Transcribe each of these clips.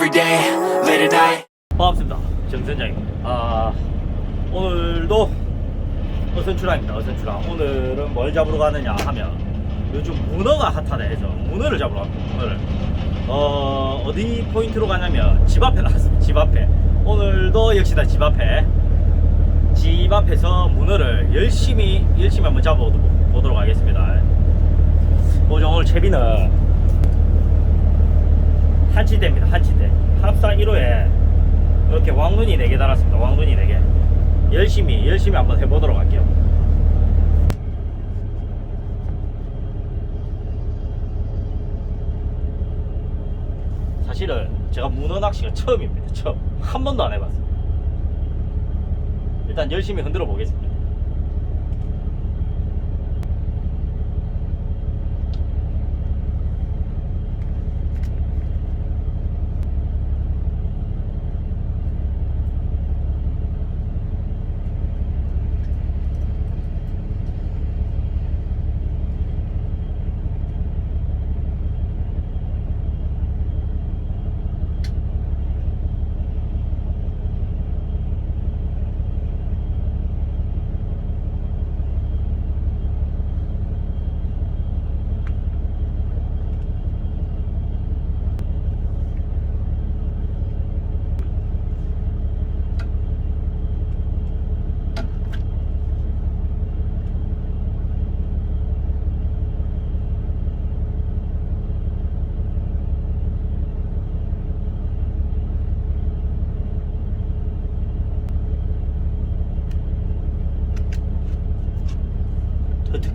every day, late at night. 반갑습니다. 정선장입니다. 아, 오늘도 어선출항입니다. 어선출항. 오늘은 뭘 잡으러 가느냐 하면 요즘 문어가 핫하다 해서 문어를 잡으러 갑니다. 문어를. 어, 어디 포인트로 가냐면 집 앞에 나왔습니다. 집 앞에. 오늘도 역시나 집 앞에. 집 앞에서 문어를 열심히, 열심히 한번 잡아보도록 하겠습니다. 보죠. 오늘 채비는 한치대입니다. 한치대. 합사 1호에 이렇게 왕눈이 4개 달았습니다. 왕눈이 4개. 열심히 열심히 한번 해보도록 할게요. 사실은 제가 문어 낚시가 처음입니다. 처음. 한 번도 안 해봤어요. 일단 열심히 흔들어 보겠습니다.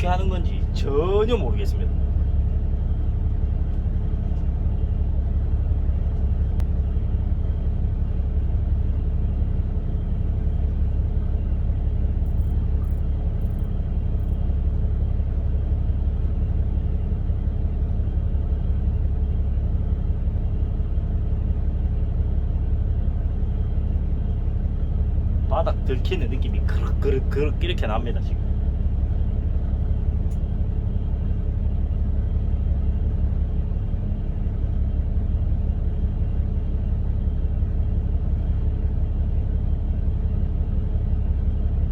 어떻게 하는 건지 전혀 모르겠습니다. 바닥 들키는 느낌이 그럭 그럭 그럭 이렇게 납니다 지금.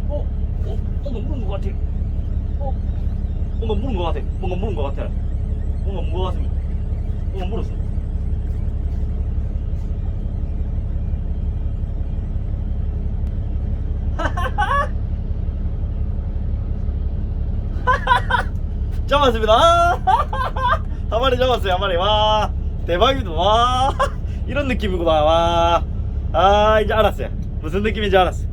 어? 어? 뭔가 물은 것 같아. 어? 뭔가 물은 것 같아. 뭔가 물은 것 같아. 뭔가 물은 것 같습니다. 뭔가 물었어. 잡았습니다. 한 마리 잡았어요, 한 마리. 와, 대박이다. 와, 이런 느낌이구나. 와, 아, 이제 알았어요. 무슨 느낌인지 알았어.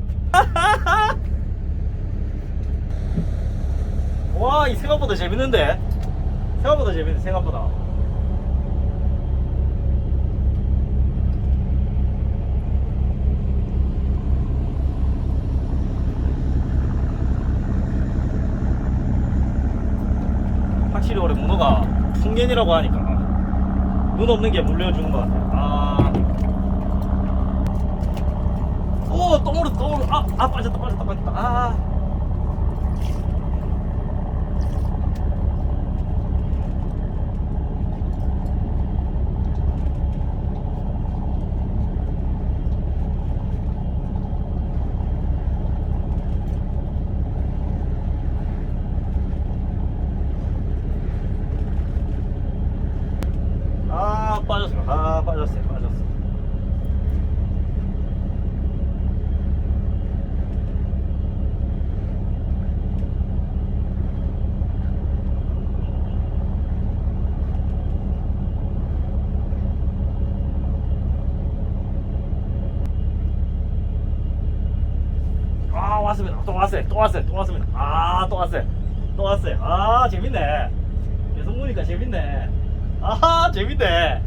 와, 이 생각보다 재밌는데? 생각보다 재밌네, 생각보다. 확실히 올해 문어가 풍년이라고 하니까 눈 없는 게 물려주는 것 같아요. 아. 오, 또 물었다. 아, 아, 빠졌다, 빠졌다, 빠졌다. 아. 아 빠졌어요. 아 빠졌어요. 빠졌어. 아 왔습니다. 또 왔어요. 또 왔어요. 또 왔습니다. 아 또 왔어요. 또 왔어요. 아 재밌네. 계속 보니까 재밌네. 아하 재밌네.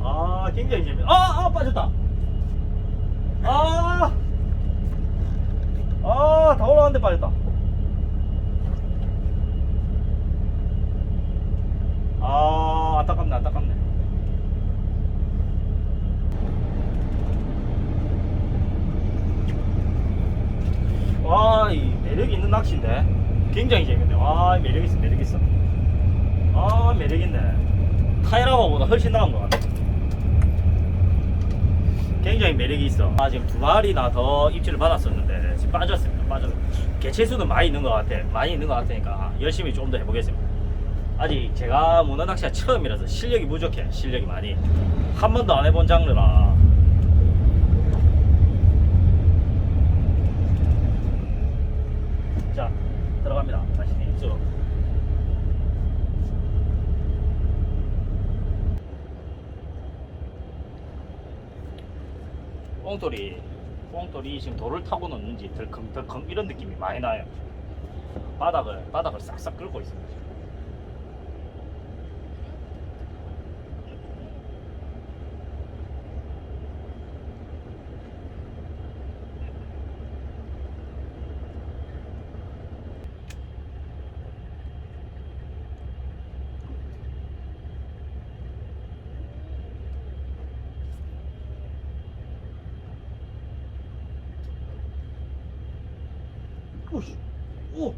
아 굉장히 재밌. 아아 빠졌다. 아. 아 다 올라왔는데 빠졌다. 아 안타깝네 안타깝네. 와, 이 매력 있는 낚시인데 굉장히 재밌네. 와, 매력 있어, 매력 있어. 매력 있네. 타이라바보다 훨씬 나은 것 같아. 굉장히 매력이 있어. 아, 지금 두 마리나 더 입질을 받았었는데 지금 빠졌습니다. 빠졌. 개체수는 많이 있는 것 같아. 많이 있는 것 같으니까 열심히 좀더 해보겠습니다. 아직 제가 문어 낚시가 처음이라서 실력이 부족해. 실력이 많이. 한 번도 안 해본 장르라. 자, 들어갑니다. 다시 입수. 뽕돌이 뽕돌이 지금 돌을 타고 넣는지 덜컹덜컹 이런 느낌이 많이 나요. 바닥을 바닥을 싹싹 긁고 있습니다. 오씨, 오,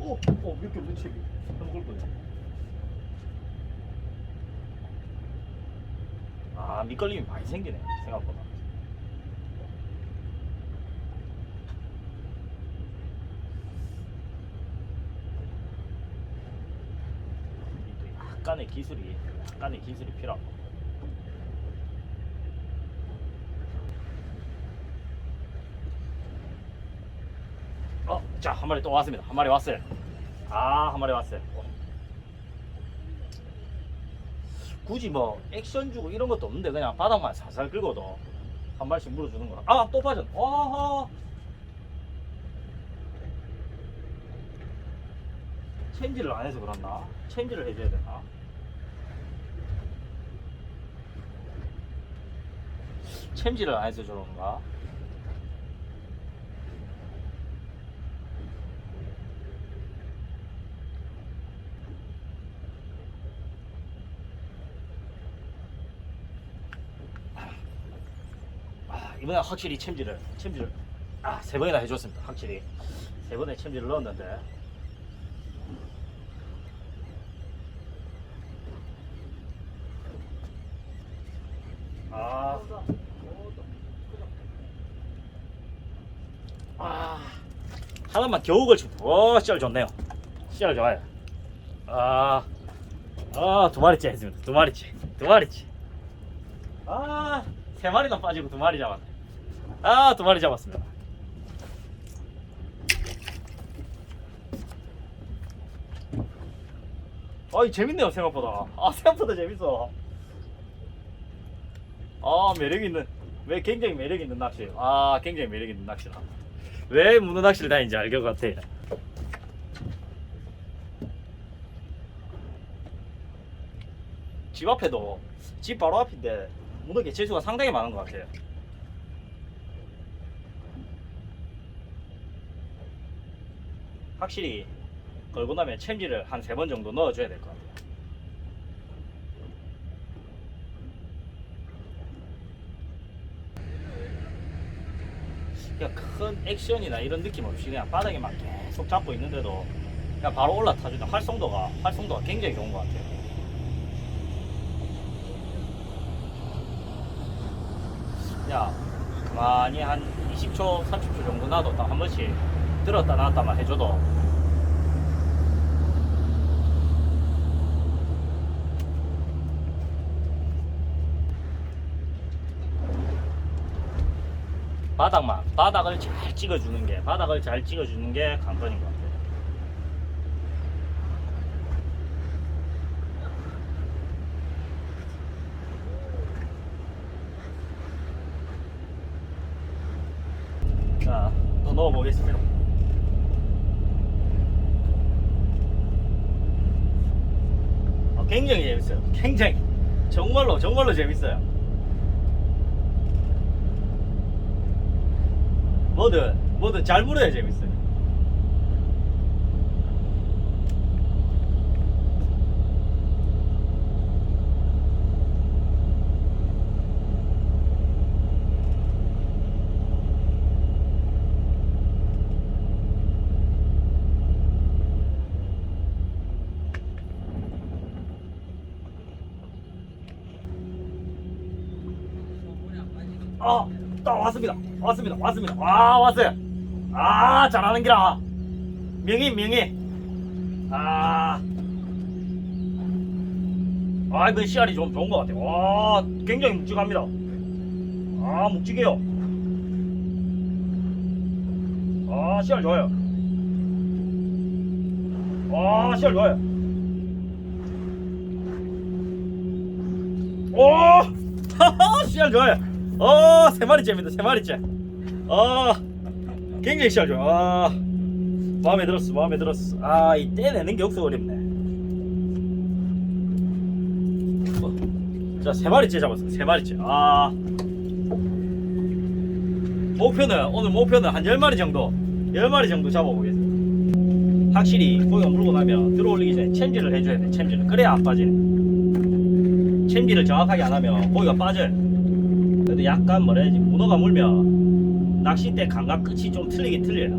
오, 오, 몇개 없는 칩이 한걸 거냐? 아, 밑걸림이 많이 생기네 생각보다. 약간의 기술이, 약간의 기술이 필요하고. 어, 자, 한 마리 또 왔습니다. 한 마리 왔어요. 아, 한 마리 왔어요. 어. 굳이 뭐 액션 주고 이런 것도 없는데 그냥 바닥만 살살 긁어도 한 마리씩 물어주는 거라. 아, 또 빠졌. 와, 챔질을 안 해서 그렇나? 챔질을 해줘야 되나? 챔질을 안 해서 저런가? 아, 이번에 확실히 챔질을 챔질을 아, 세 번이나 해줬습니다. 확실히 세 번에 챔질을 넣었는데 아, 아 하나만 겨우 걸치면 오 씨알 좋네요. 씨알 좋아요. 아, 아, 두 마리째 했습니다. 두 마리째, 두 마리째. 아, 세 마리나 빠지고 두 마리 잡았네. 아, 두 마리 잡았습니다. 아이 재밌네요 생각보다. 아 생각보다 재밌어. 아 매력 있는, 왜 굉장히 매력 있는 낚시. 아 굉장히 매력 있는 낚시다. 왜 문어 낚시를 다니는지 알 것 같아. 집 앞에도 집 바로 앞인데 문어 개체수가 상당히 많은 것 같아요. 확실히 걸고 나면 챔질을 한세 번 정도 넣어줘야 될 것 같아요. 그냥 큰 액션이나 이런 느낌 없이 그냥 바닥에만 계속 잡고 있는데도 그냥 바로 올라타주는 활성도가 활성도가 굉장히 좋은 것 같아요. 그냥 가만히 한 20초, 30초 정도 놔도 딱 한 번씩 들었다 놨다만 해줘도 바닥만 바닥을 잘 찍어주는 게 바닥을 잘 찍어주는 게 관건인 것 같아요. 자, 또 넣어보겠습니다. 어, 굉장히 재밌어요. 굉장히 정말로 정말로 재밌어요. 뭐든 뭐든 잘 물어야 재밌어요. 아, 딱 왔습니다. 왔습니다. 왔습니다. 아, 왔어요. 아, 잘하는 기라. 명희, 명희. 아, 아, 이번 씨알이 좀 좋은 것 같아요. 와, 굉장히 묵직합니다. 아, 묵직해요. 아, 씨알 좋아요. 아, 씨알 좋아요. 오! 씨알 좋아요. 어, 세 마리째입니다. 세 마리째. 아, 굉장히 좋아. 아, 마음에 들었어. 마음에 들었어. 아, 이 떼내는 게 없어 어렵네. 어, 자, 세 마리째 잡았어. 세 마리째. 아. 목표는 오늘 목표는 한 10 마리 정도 10 마리 정도 잡아보겠습니다 확실히 고기가 물고 나면 들어올리기 전에 챔질을 해줘야 돼 챔질을 그래야 안 빠지네 챔질을 정확하게 안 하면 고기가 빠져요 그래도 약간 뭐라 해야지 문어가 물면 낚싯대 감각 끝이 좀 틀리긴 틀려요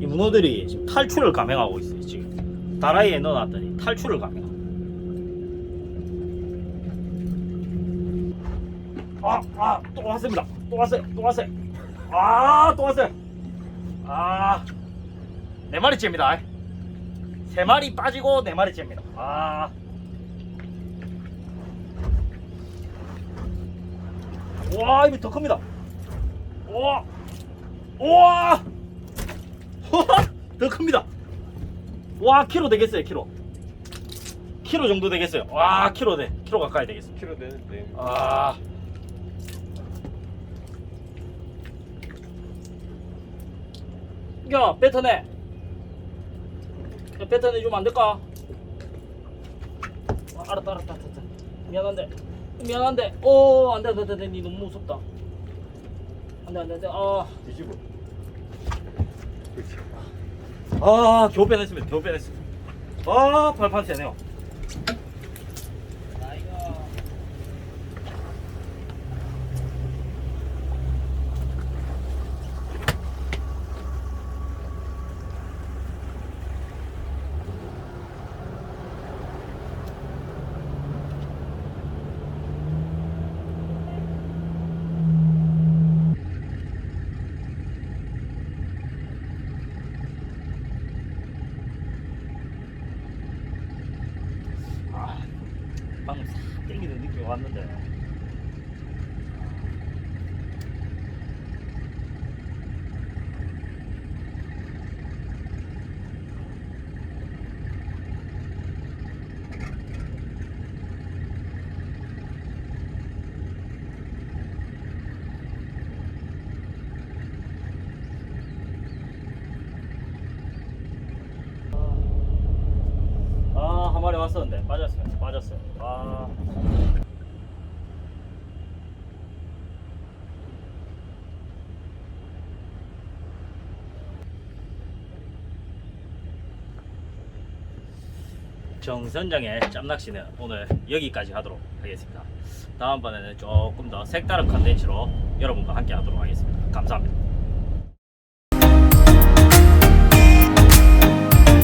이 문어들이 지금 탈출을 감행하고 있어요 지금 다라이에 넣어놨더니 탈출을 감행하고 아, 아, 또 왔습니다. 또 왔어요. 또 왔어요. 아, 또 왔어요. 아, 네 마리째입니다. 세 마리 빠지고 네 마리째입니다. 아, 와, 이거 더 큽니다. 와, 와, 더 큽니다. 와, 키로 되겠어요, 키로. 키로 정도 되겠어요. 와, 키로 돼. 키로 가까이 되겠어요. 키로 되는데 아. 야, 뱉어내. 야, 뱉어내 주면 안 될까? 아, 알았다, 알았다, 알았다. 미안한데. 미안한데. 오, 안 돼, 안 돼, 안 돼. 니 너무 무섭다. 안 돼, 안 돼, 안 돼. 아, 뒤집어 그렇지 아, 겨우 빼냈습니다. 겨우 빼냈습니다. 아, 발판 세네요. 아, 방금 싹 땡기는 느낌이 왔는데. 아, 한 마리 왔었는데 빠졌어요. 아. 정선장의 짬낚시는 오늘 여기까지 하도록 하겠습니다. 다음번에는 조금 더 색다른 컨텐츠로 여러분과 함께 하도록 하겠습니다. 감사합니다.